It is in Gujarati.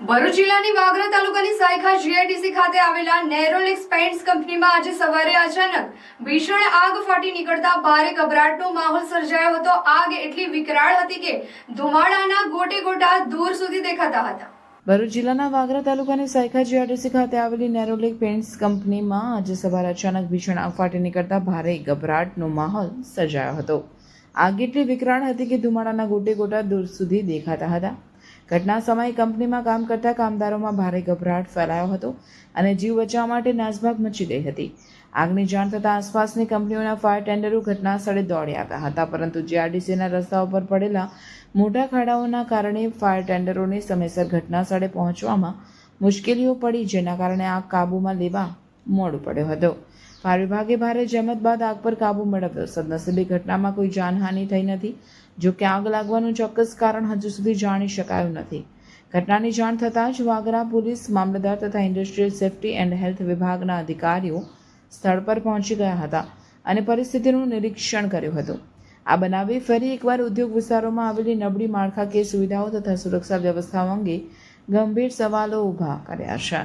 ભરૂચ જિલ્લાની વાગરા તાલુકાની સાયખા જીઆઈડીસી ખાતે આવેલા નેરોલેક્સ પેન્ટ્સ કંપનીમાં આજે સવારે અચાનક ભીષણ આગ ફાટી નીકળતા ભારે ગભરાટનો માહોલ સર્જાયો હતો. આગ એટલી વિકરાળ હતી કે ધુમાડાના ગોટે ગોટા દૂર સુધી દેખાતા હતા. ભરૂચ જિલ્લાના વાગરા તાલુકાની સાયખા જીઆરટીસી ખાતે આવેલી નેરોલિક પેન્ટ્સ કંપનીમાં આજે સવારે અચાનક ભીષણ આગ ફાટી નીકળતા ભારે ગભરાટનો માહોલ સર્જાયો હતો. આગ એટલી વિકરાળ હતી કે ધુમાડાના ગોટે ગોટા દૂર સુધી દેખાતા હતા. ઘટના સમયે કંપનીમાં કામ કરતા કામદારોમાં ભારે ગભરાટ ફેલાયો હતો અને જીવ બચાવવા માટે નાસભાગ મચી ગઈ હતી. આગની જાણ થતાં આસપાસની કંપનીઓના ફાયર ટેન્ડરો ઘટના સ્થળે દોડી આવ્યા હતા, પરંતુ જીઆરડીસીના રસ્તા ઉપર પડેલા મોટા ખાડાઓના કારણે ફાયર ટેન્ડરોને સમયસર ઘટના સ્થળે પહોંચવામાં મુશ્કેલીઓ પડી, જેના કારણે આગ કાબૂમાં લેવા મોડું પડ્યો હતો. ફાયર વિભાગે ભારે જહેમત બાદ આગ પર કાબૂ મેળવ્યો. સદનસીબી ઘટનામાં કોઈ જાનહાનિ થઈ નથી, જો કે આગ લાગવાનું ચોક્કસ કારણ હજુ સુધી જાણી શકાયું નથી. ઘટનાની જાણ થતાં જ વાગરા પોલીસ, મામલતદાર તથા ઇન્ડસ્ટ્રીયલ સેફ્ટી એન્ડ હેલ્થ વિભાગના અધિકારીઓ સ્થળ પર પહોંચી ગયા હતા અને પરિસ્થિતિનું નિરીક્ષણ કર્યું હતું. આ બનાવે ફરી એકવાર ઉદ્યોગ વિસ્તારોમાં આવેલી નબળી માળખાકીય સુવિધાઓ તથા સુરક્ષા વ્યવસ્થાઓ અંગે ગંભીર સવાલો ઊભા કર્યા છે.